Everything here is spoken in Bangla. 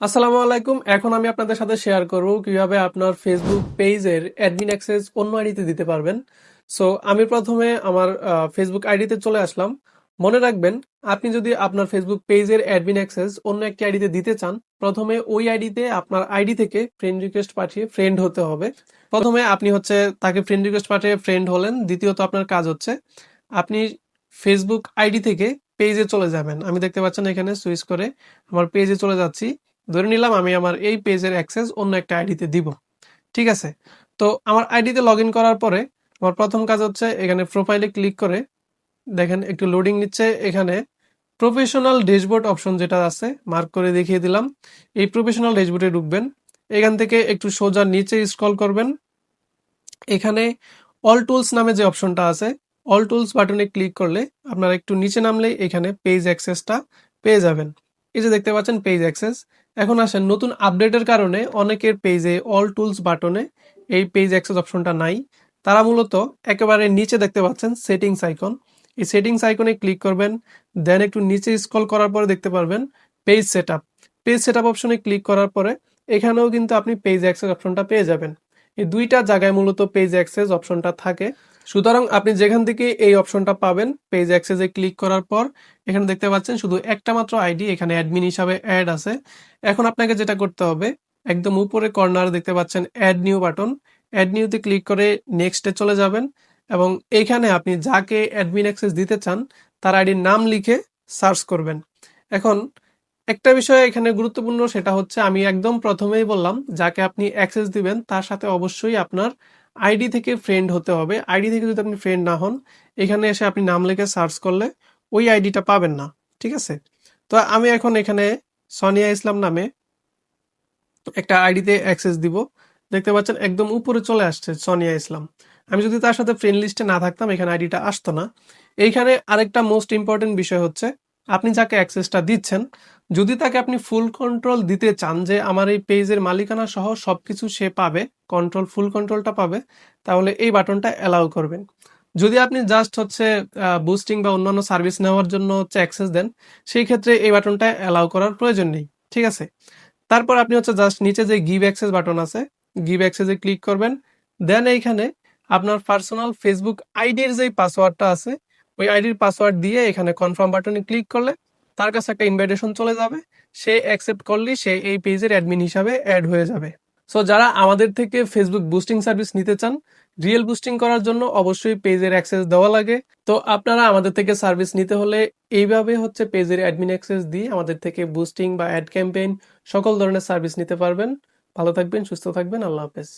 আসসালামু আলাইকুম। এখন আমি আপনাদের সাথে শেয়ার করব কীভাবে আপনার ফেসবুক পেজের অ্যাডমিন অ্যাক্সেস অন্য আইডিতে দিতে পারবেন। সো আমি প্রথমে আমার ফেসবুক আইডিতে চলে আসলাম। মনে রাখবেন, আপনি যদি আপনার ফেসবুক পেজের অ্যাডমিন অ্যাক্সেস অন্য একটি আইডিতে দিতে চান, প্রথমে ওই আইডিতে আপনার আইডি থেকে ফ্রেন্ড রিকোয়েস্ট পাঠিয়ে ফ্রেন্ড হতে হবে। প্রথমে আপনি হচ্ছে তাকে ফ্রেন্ড রিকোয়েস্ট পাঠিয়ে ফ্রেন্ড হলেন, দ্বিতীয়ত আপনার কাজ হচ্ছে, আপনি ফেসবুক আইডি থেকে পেজে চলে যাবেন। আমি দেখতে পাচ্ছেন এখানে সুইচ করে আমার পেজে চলে যাচ্ছি। ধরে নিলাম আমি আমার এই পেজের অ্যাক্সেস অন্য একটা আইডিতে দিব। ঠিক আছে? তো আমার আইডিতে লগ করার পরে আমার প্রথম কাজ হচ্ছে এখানে প্রোফাইলে ক্লিক করে দেখেন একটু লোডিং নিচ্ছে। এখানে প্রফেশনাল ড্যাশবোর্ড অপশন যেটা আছে মার্ক করে দেখিয়ে দিলাম। এই প্রফেশনাল ড্যাশবোর্ডে ঢুকবেন। এখান থেকে একটু সোজা নিচে স্ক্রল করবেন। এখানে অল টুলস নামে যে অপশনটা আছে অল টুলস বাটনে ক্লিক করলে আপনারা একটু নিচে নামলেই এখানে পেজ অ্যাক্সেসটা পেয়ে যাবেন। এই যে দেখতে পাচ্ছেন পেজ অ্যাক্সেস এখন আসেন, নতুন আপডেটের কারণে অনেকের পেজে অল টুলস বাটনে এই পেজ অ্যাক্সেস অপশনটা নাই। তারা মূলত একেবারে নিচে দেখতে পাচ্ছেন সেটিংস আইকন এই সেটিংস আইকনে ক্লিক করবেন দেন একটু নিচে স্ক্রল করার পরে দেখতে পারবেন পেজ সেট পেজ সেট অপশনে ক্লিক করার পরে এখানেও কিন্তু আপনি পেজ অ্যাক্সেস অপশনটা পেয়ে যাবেন। এই দুইটা জায়গায় মূলত পেজ অ্যাক্সেস অপশনটা থাকে। সুতরাং আপনি যেখান থেকে এই অপশনটা পাবেন পেজ অ্যাক্সেসে ক্লিক করার পর, এখানে দেখতে পাচ্ছেন শুধু একটা মাত্র আইডি এখানে অ্যাডমিন হিসাবে অ্যাড আছে। এখন আপনাকে যেটা করতে হবে, একদম উপরে কর্নার দেখতে পাচ্ছেন অ্যাড নিউ বাটন অ্যাড নিউতে ক্লিক করে নেক্সটে চলে যাবেন এবং এইখানে আপনি যাকে অ্যাডমিন অ্যাক্সেস দিতে চান, তার আইডির নাম লিখে সার্চ করবেন। এখন একটা বিষয় এখানে গুরুত্বপূর্ণ, সেটা হচ্ছে আমি একদম প্রথমেই বললাম, যাকে আপনি অ্যাক্সেস দিবেন, তার সাথে অবশ্যই আপনার আইডি থেকে ফ্রেন্ড হতে হবে। আইডি থেকে যদি আপনি ফ্রেন্ড না হন, এখানে এসে আপনি নাম লিখে সার্চ করলে ওই আইডিটা পাবেন না, ঠিক আছে? তো আমি এখন এখানে সোনিয়া ইসলাম নামে একটা আইডিতে অ্যাক্সেস দিব। দেখতে পাচ্ছেন একদম উপরে চলে আসছে সোনিয়া ইসলাম। আমি যদি তার সাথে ফ্রেন্ড লিস্টে না থাকতাম, এখানে আইডিটা আসতো না। এইখানে আরেকটা মোস্ট ইম্পর্টেন্ট বিষয় হচ্ছে, আপনি যাকে অ্যাক্সেসটা দিচ্ছেন, যদি তাকে আপনি ফুল কন্ট্রোল দিতে চান যে আমার এই পেজের মালিকানা সহ সবকিছু সে পাবে কন্ট্রোল ফুল কন্ট্রোলটা পাবে, তাহলে এই বাটনটা অ্যালাউ করবেন। যদি আপনি জাস্ট হচ্ছে বুস্টিং বা অন্যান্য সার্ভিস নেওয়ার জন্য হচ্ছে অ্যাক্সেস দেন, সেই ক্ষেত্রে এই বাটনটা অ্যালাউ করার প্রয়োজন নেই, ঠিক আছে? তারপর আপনি হচ্ছে জাস্ট নিচে যে গিভ অ্যাক্সেস বাটন আছে গিভ অ্যাক্সেসে ক্লিক করবেন দেন এইখানে আপনার পার্সোনাল ফেসবুক আইডির যে পাসওয়ার্ডটা আছে, ওই আইডির পাসওয়ার্ড দিয়ে এখানে কনফার্ম বাটনে ক্লিক করলে তার কাছে একটা ইনভাইটেশন চলে যাবে, সে অ্যাকসেপ্ট করলেই সে এই পেজের অ্যাডমিন হিসাবে অ্যাড হয়ে যাবে। সো যারা আমাদের থেকে ফেসবুক বুস্টিং সার্ভিস নিতে চান রিয়েল বুস্টিং করার জন্য অবশ্যই পেজের অ্যাক্সেস দেওয়া লাগে। তো আপনারা আমাদের থেকে সার্ভিস নিতে হলে এইভাবে হচ্ছে পেজের অ্যাডমিন অ্যাক্সেস দিয়ে আমাদের থেকে বুস্টিং বা অ্যাড ক্যাম্পেইন সকল ধরনের সার্ভিস নিতে পারবেন। ভালো থাকবেন, সুস্থ থাকবেন, আল্লাহ হাফেজ।